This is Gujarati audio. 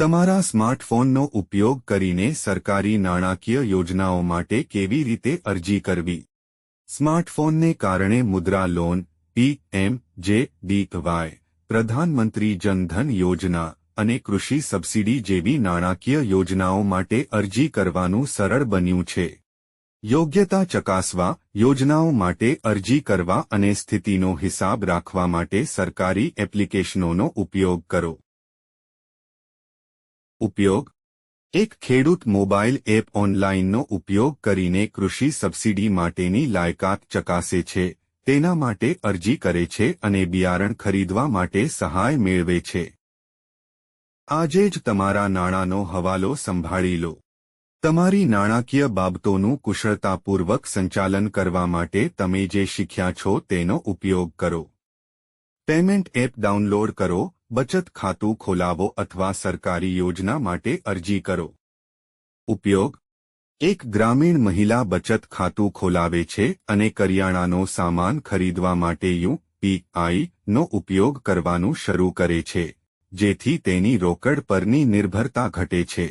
તમારા સ્માર્ટફોનનો ઉપયોગ કરીને સરકારી નાણાકીય યોજનાઓ માટે કેવી રીતે અરજી કરવી? સ્માર્ટફોનને કારણે મુદ્રા લોન પીએમ જે ડીકવાય પ્રધાનમંત્રી જનધન યોજના અને કૃષિ સબસિડી જેવી નાણાકીય યોજનાઓ માટે અરજી કરવાનું સરળ બન્યું છે. યોગ્યતા ચકાસવા, યોજનાઓ માટે અરજી કરવા અને સ્થિતિનો હિસાબ રાખવા માટે સરકારી એપ્લિકેશનોનો ઉપયોગ કરો. ઉપયોગ? એક ખેડૂત મોબાઈલ એપ ઓનલાઈનનો ઉપયોગ કરીને કૃષિ સબસિડી માટેની લાયકાત ચકાસે છે. તેના માટે અરજી કરે છે અને બિયારણ ખરીદવા માટે સહાય મેળવે છે. આજે જ તમારા નાણાંનો હવાલો સંભાળી લો. તમારી નાણાકીય બાબતોનું કુશળતાપૂર્વક સંચાલન કરવા માટે તમે જે શીખ્યા છો તેનો ઉપયોગ કરો. પેમેન્ટ એપ ડાઉનલોડ કરો, બચત ખાતું ખોલાવો અથવા સરકારી યોજના માટે અરજી કરો. ઉપયોગ. એક ગ્રામીણ મહિલા બચત ખાતું ખોલાવે છે અને કરિયાણાનો સામાન ખરીદવા માટે યુપીઆઈ નો ઉપયોગ કરવાનું શરૂ કરે છે, જેથી તેની રોકડ પરની નિર્ભરતા ઘટે છે.